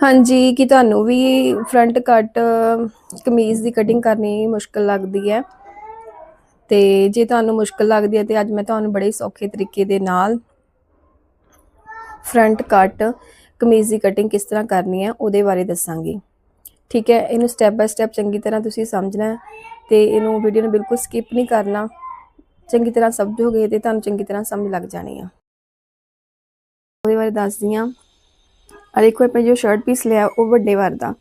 ਹਾਂਜੀ, ਕਿ ਤੁਹਾਨੂੰ ਵੀ ਫਰੰਟ ਕੱਟ ਕਮੀਜ਼ ਦੀ ਕਟਿੰਗ ਕਰਨੀ ਮੁਸ਼ਕਲ ਲੱਗਦੀ ਹੈ। ਤੇ ਜੇ ਤੁਹਾਨੂੰ ਮੁਸ਼ਕਲ ਲੱਗਦੀ ਹੈ ਤੇ ਅੱਜ ਮੈਂ ਤੁਹਾਨੂੰ ਬੜੇ ਸੌਖੇ ਤਰੀਕੇ ਦੇ ਨਾਲ ਫਰੰਟ ਕੱਟ ਕਮੀਜ਼ ਦੀ ਕਟਿੰਗ ਕਿਸ ਤਰ੍ਹਾਂ ਕਰਨੀ ਹੈ, ਉਹਦੇ ਬਾਰੇ ਦੱਸਾਂਗੀ। ਠੀਕ ਹੈ, ਇਹਨੂੰ ਸਟੈਪ ਬਾਏ ਸਟੈਪ ਚੰਗੀ ਤਰ੍ਹਾਂ ਤੁਸੀਂ ਸਮਝਣਾ ਹੈ ਤੇ ਇਹਨੂੰ ਵੀਡੀਓ ਨੂੰ ਬਿਲਕੁਲ ਸਕਿਪ ਨਹੀਂ ਕਰਨਾ। ਚੰਗੀ ਤਰ੍ਹਾਂ ਸਮਝੋਗੇ ਤੇ ਤੁਹਾਨੂੰ ਚੰਗੀ ਤਰ੍ਹਾਂ ਸਮਝ ਲੱਗ ਜਾਣੀ ਆ। ਉਹਦੇ ਬਾਰੇ ਦੱਸਦੀ ਹਾਂ। ਆ ਦੇਖੋ ਆਪਾਂ ਜੋ ਸ਼ਰਟ ਪੀਸ ਲਿਆ, ਉਹ ਵੱਡੇ ਵਰ ਦਾ।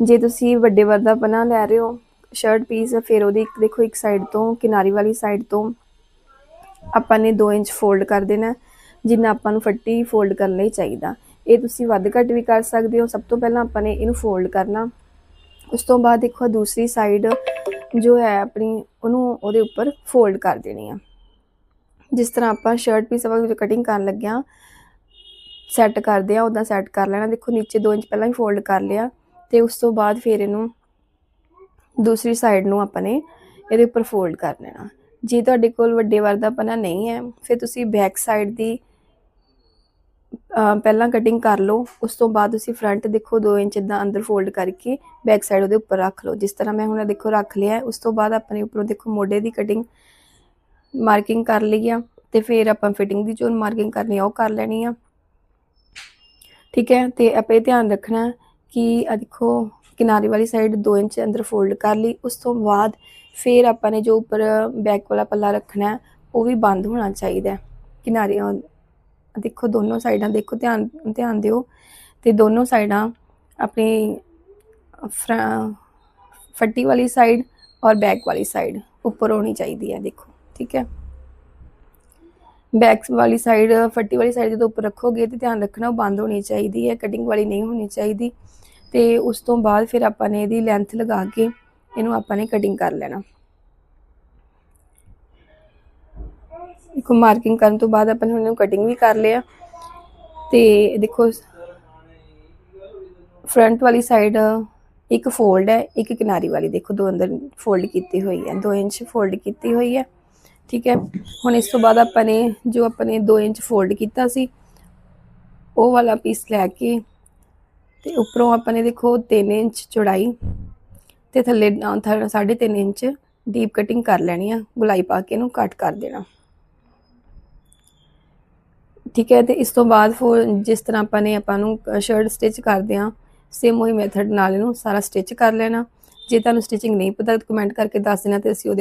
ਜੇ ਤੁਸੀਂ ਵੱਡੇ ਵਰ ਦਾ ਪਨਾ ਲੈ ਰਹੇ ਹੋ ਸ਼ਰਟ ਪੀਸ ਫਿਰ ਉਹਦੀ ਇੱਕ ਦੇਖੋ, ਇੱਕ ਸਾਈਡ ਤੋਂ, ਕਿਨਾਰੀ ਵਾਲੀ ਸਾਈਡ ਤੋਂ ਆਪਾਂ ਨੇ 2 ਇੰਚ ਫੋਲਡ ਕਰ ਦੇਣਾ, ਜਿੰਨਾ ਆਪਾਂ ਨੂੰ ਫੱਟੀ ਫੋਲਡ ਕਰਨ ਲਈ ਚਾਹੀਦਾ। ਇਹ ਤੁਸੀਂ ਵੱਧ ਘੱਟ ਵੀ ਕਰ ਸਕਦੇ ਹੋ। ਸਭ ਤੋਂ ਪਹਿਲਾਂ ਆਪਾਂ ਨੇ ਇਹਨੂੰ ਫੋਲਡ ਕਰਨਾ। ਉਸ ਤੋਂ ਬਾਅਦ ਦੇਖੋ ਦੂਸਰੀ ਸਾਈਡ ਜੋ ਹੈ ਆਪਣੀ, ਉਹਨੂੰ ਉਹਦੇ ਉੱਪਰ ਫੋਲਡ ਕਰ ਦੇਣੀ ਆ। ਜਿਸ ਤਰ੍ਹਾਂ ਆਪਾਂ ਸ਼ਰਟ ਪੀਸ ਆਪਾਂ ਕਟਿੰਗ ਕਰਨ ਲੱਗਿਆ ਸੈੱਟ ਕਰਦੇ ਆ ਉਦਾਂ ਸੈੱਟ ਕਰ ਲੈਣਾ। ਦੇਖੋ, ਨੀਚੇ 2 ਇੰਚ ਪਹਿਲਾਂ ਹੀ ਫੋਲਡ ਕਰ ਲਿਆ ਤੇ ਉਸ ਤੋਂ ਬਾਅਦ ਫਿਰ ਇਹਨੂੰ ਦੂਸਰੀ ਸਾਈਡ ਨੂੰ ਆਪਾਂ ਨੇ ਇਹਦੇ ਉੱਪਰ ਫੋਲਡ ਕਰ ਲੈਣਾ। ਜੇ ਤੁਹਾਡੇ ਕੋਲ ਵੱਡੇ ਵਾਰ ਦਾ ਪਨਾ ਨਹੀਂ ਹੈ, ਫਿਰ ਤੁਸੀਂ ਬੈਕ ਸਾਈਡ ਦੀ ਪਹਿਲਾਂ ਕਟਿੰਗ ਕਰ ਲਓ। ਉਸ ਤੋਂ ਬਾਅਦ ਤੁਸੀਂ ਫਰੰਟ ਦੇਖੋ 2 ਇੰਚ ਇਦਾਂ ਅੰਦਰ ਫੋਲਡ ਕਰਕੇ ਬੈਕ ਸਾਈਡ ਉਹਦੇ ਉੱਪਰ ਰੱਖ ਲਓ। ਜਿਸ ਤਰ੍ਹਾਂ ਮੈਂ ਹੁਣ ਦੇਖੋ ਰੱਖ ਲਿਆ ਉਸ ਤੋਂ ਬਾਅਦ ਆਪਣੇ ਉੱਪਰੋਂ ਦੇਖੋ ਮੋਢੇ ਦੀ ਕਟਿੰਗ ਮਾਰਕਿੰਗ ਕਰ ਲਈ ਆ ਤੇ ਫਿਰ ਆਪਾਂ ਫਿਟਿੰਗ ਦੀ ਜੋ ਮਾਰਕਿੰਗ ਕਰਨੀ ਆ, ਉਹ ਕਰ ਲੈਣੀ ਆ। ਠੀਕ ਹੈ? ਤੇ ਆਪਾਂ ਇਹ ਧਿਆਨ ਰੱਖਣਾ ਕਿ ਆ ਦੇਖੋ, ਕਿਨਾਰੇ ਵਾਲੀ ਸਾਈਡ 2 ਇੰਚ ਅੰਦਰ ਫੋਲਡ ਕਰ ਲਈ, ਉਸ ਤੋਂ ਬਾਅਦ ਫਿਰ ਆਪਾਂ ਨੇ ਜੋ ਉੱਪਰ ਬੈਕ ਵਾਲਾ ਪੱਲਾ ਰੱਖਣਾ, ਉਹ ਵੀ ਬੰਦ ਹੋਣਾ ਚਾਹੀਦਾ ਕਿਨਾਰੇ ਦੇਖੋ, ਦੋਨੋਂ ਸਾਈਡਾਂ ਦੇਖੋ, ਧਿਆਨ ਧਿਆਨ ਦਿਓ। ਤੇ ਦੋਨੋਂ ਸਾਈਡਾਂ ਆਪਣੀ ਫੱਟੀ ਵਾਲੀ ਸਾਈਡ ਔਰ ਬੈਕ ਵਾਲੀ ਸਾਈਡ ਉੱਪਰ ਹੋਣੀ ਚਾਹੀਦੀ ਹੈ, ਦੇਖੋ, ਠੀਕ ਹੈ? ਬੈਕ ਵਾਲੀ ਸਾਈਡ ਫੱਟੀ ਵਾਲੀ ਸਾਈਡ ਜਦੋਂ ਉੱਪਰ ਰੱਖੋਗੇ ਤੇ ਧਿਆਨ ਰੱਖਣਾ ਉਹ ਬੰਦ ਹੋਣੀ ਚਾਹੀਦੀ ਹੈ ਕਟਿੰਗ ਵਾਲੀ ਨਹੀਂ ਹੋਣੀ ਚਾਹੀਦੀ। ਤੇ ਉਸ ਤੋਂ ਬਾਅਦ ਫਿਰ ਆਪਾਂ ਨੇ ਇਹਦੀ ਲੈਂਥ ਲਗਾ ਕੇ ਇਹਨੂੰ ਆਪਾਂ ਨੇ ਕਟਿੰਗ ਕਰ ਲੈਣਾ। ਦੇਖੋ ਮਾਰਕਿੰਗ ਕਰਨ ਤੋਂ ਬਾਅਦ ਆਪਾਂ ਨੇ ਇਹਨੂੰ ਕਟਿੰਗ ਵੀ ਕਰ ਲਿਆ। ਤੇ ਦੇਖੋ ਫਰੰਟ ਵਾਲੀ ਸਾਈਡ ਇੱਕ ਫੋਲਡ ਹੈ, ਇੱਕ ਕਿਨਾਰੀ ਵਾਲੀ। ਦੇਖੋ ਦੋ ਅੰਦਰ ਫੋਲਡ ਕੀਤੀ ਹੋਈ ਹੈ 2 ਇੰਚ ਫੋਲਡ ਕੀਤੀ ਹੋਈ ਹੈ। ਠੀਕ ਹੈ? ਹੁਣ ਇਸ ਤੋਂ ਬਾਅਦ ਆਪਾਂ ਨੇ ਜੋ ਆਪਾਂ ਨੇ 2 ਇੰਚ ਫੋਲਡ ਕੀਤਾ ਸੀ, ਉਹ ਵਾਲਾ ਪੀਸ ਲੈ ਕੇ ਤੇ ਉੱਪਰੋਂ ਆਪਾਂ ਨੇ ਦੇਖੋ 3 ਇੰਚ ਚੌੜਾਈ ਤੇ ਥੱਲੇ 3.5 ਇੰਚ ਡੀਪ ਕਟਿੰਗ ਕਰ ਲੈਣੀ ਆ, ਗੁਲਾਈ ਪਾ ਕੇ ਇਹਨੂੰ ਕੱਟ ਕਰ ਦੇਣਾ। ਠੀਕ ਹੈ? ਤੇ ਇਸ ਤੋਂ ਬਾਅਦ ਫੋਰ ਜਿਸ ਤਰ੍ਹਾਂ ਆਪਾਂ ਨੇ ਆਪਾਂ ਨੂੰ ਸ਼ਰਟ ਸਟਿਚ ਕਰਦੇ ਆ ਸੇਮ ਉਹੀ ਮੈਥਡ ਨਾਲ ਇਹਨੂੰ ਸਾਰਾ ਸਟਿਚ ਕਰ ਲੈਣਾ। ਜੇ ਤੁਹਾਨੂੰ ਸਟਿਚਿੰਗ ਨਹੀਂ ਪਤਾ ਕਮੈਂਟ ਕਰਕੇ ਦੱਸ ਦੇਣਾ ਤੇ ਅਸੀਂ ਉਹਦੇ